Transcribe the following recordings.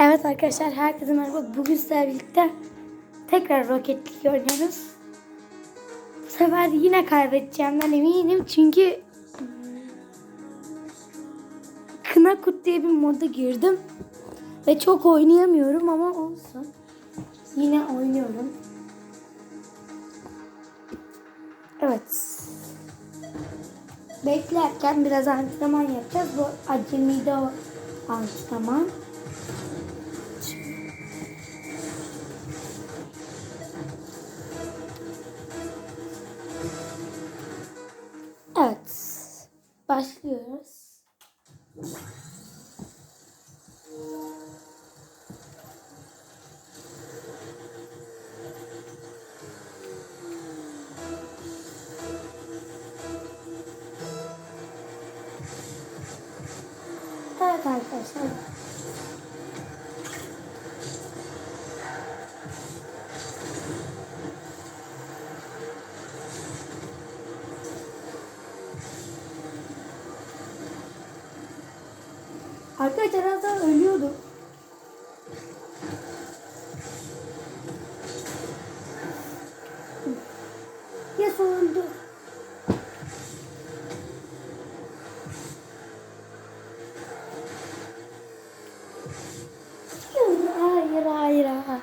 Evet arkadaşlar herkese merhaba. Bugün sizlerle birlikte tekrar Rocket League oynuyoruz. Bu sefer yine kaybedeceğimden eminim çünkü Kına Kurt diye bir moda girdim. Ve çok oynayamıyorum ama olsun. Yine oynuyorum. Evet. Beklerken biraz antrenman yapacağız. Bu acemide o antrenman. Evet arkadaşlar. Arkadaşlar az daha ölüyordum. Yes öldü. Hayır hayır hayır.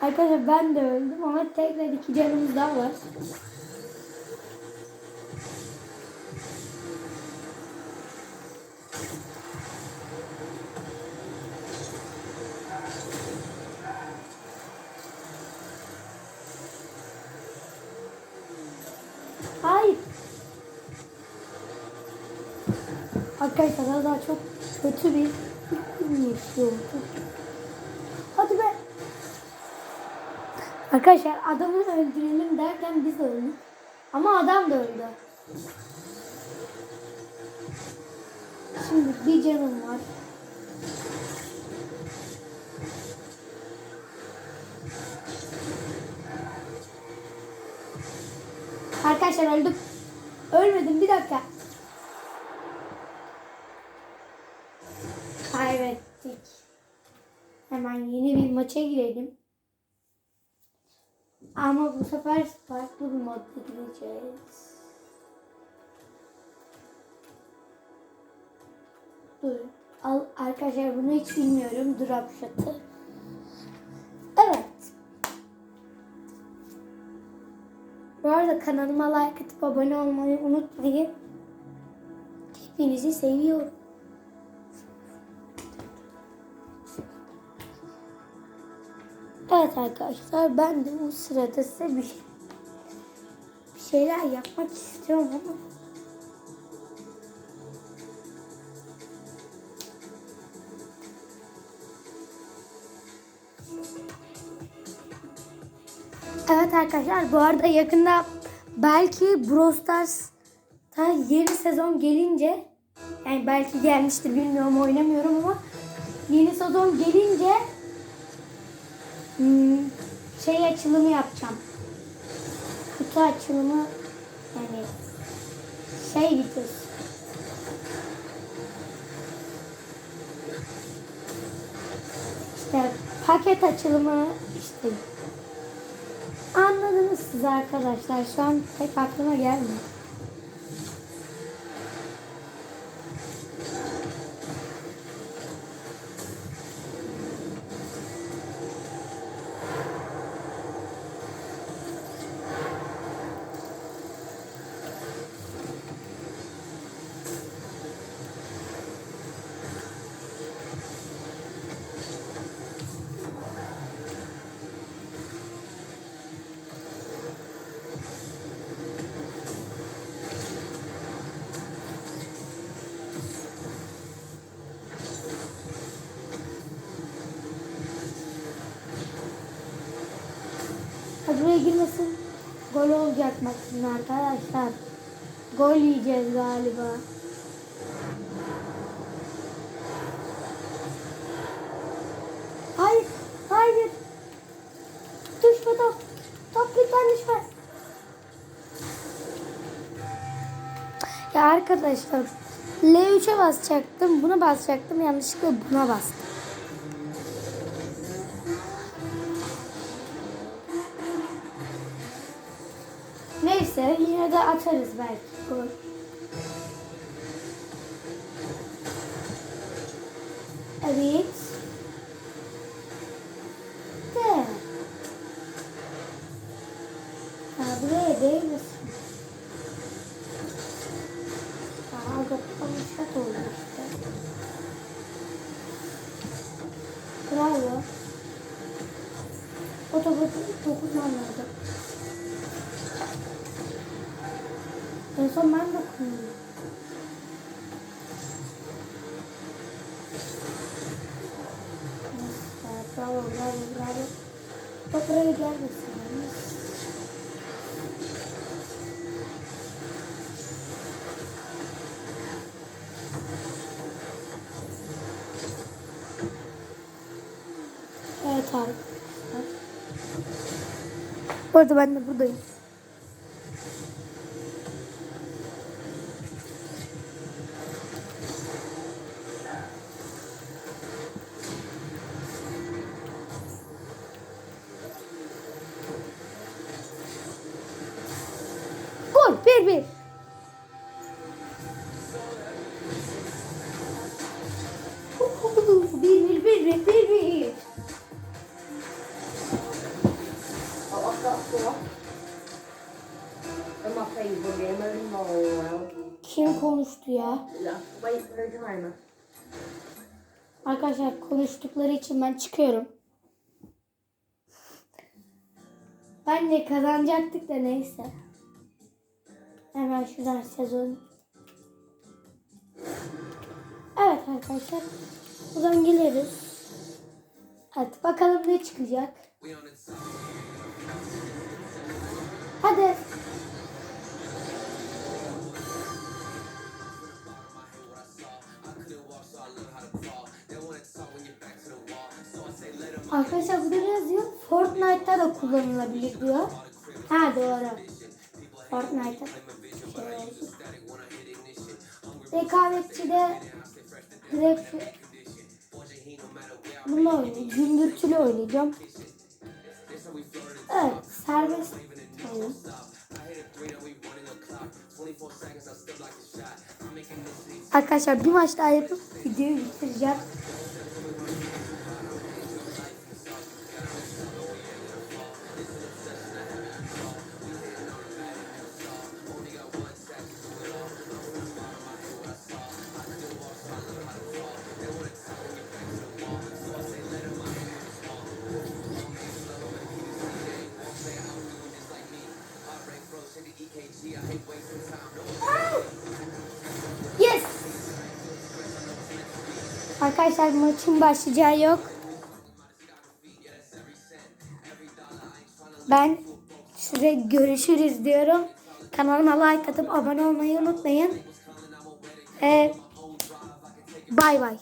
Arkadaşlar ben de öldüm ama tekrar iki canımız daha var. Hayır. Arkadaşlar daha çok kötü bir film yaşıyordu. Hadi be. Arkadaşlar adamı öldürelim derken biz öldük. Ama adam da öldü. Şimdi bir canım var. Arkadaşlar öldüm. Ölmedim bir dakika. Kaybettik. Hemen yeni bir maça girelim. Ama bu sefer farklı bir modda gireceğiz. Dur. Al, arkadaşlar bunu hiç bilmiyorum. Drop shot'ı. Evet. Bu arada kanalıma like atıp abone olmayı unutmayın. Hepinizi seviyorum. Evet arkadaşlar ben de bu sırada size bir, şey, bir şeyler yapmak istiyorum ama. Evet arkadaşlar bu arada yakında belki Brawl Stars'ta yeni sezon gelince yani belki gelmiştir bilmiyorum oynamıyorum ama yeni sezon gelince hmm, şey açılımı yapacağım. Kutu açılımı yani şey videosu. İşte paket açılımı işte Anladınız siz arkadaşlar. Şu an pek aklıma gelmiyor. Ha buraya girmesin. Gol olacak maçın arkadaşlar. Gol yiyeceğiz galiba. Hayır, hayır. Düşme top. Top lütfen düşme. Ya arkadaşlar L3'e basacaktım. Buna basacaktım. Yanlışlıkla buna bastım. Neyse yine de atarız belki. Gol. Evet. De. Ha, buraya değmesin. Aa, kapanmışat oldu işte. Bravo. O topu dokunmam lazım. Son ben dokundum. Neyse, Bravo, bravo, bravo. Top buraya gelmesin. Evet abi. Bu arada ben de buradayım. 1-1. Bir bir bir bir bir bir. İs Mario. Kim konuştu ya? Arkadaşlar konuştukları için ben çıkıyorum. Bence kazanacaktık da neyse. Hemen şuradan sezon. Evet arkadaşlar. Buradan geliriz. Hadi bakalım ne çıkacak. Hadi. Arkadaşlar burada ne yazıyor? Fortnite'ta da kullanılabilir diyor. Ha doğru. Fortnite'ta. Rekabetçide direkt bunu oynayacağım. Gümbürtülü oynayacağım. Evet, serbest oyun. Arkadaşlar bir maç daha yapıp videoyu bitireceğim. Arkadaşlar maçın başlayacağı yok. Ben size görüşürüz diyorum. Kanalıma like atıp abone olmayı unutmayın. Ee, bay bay.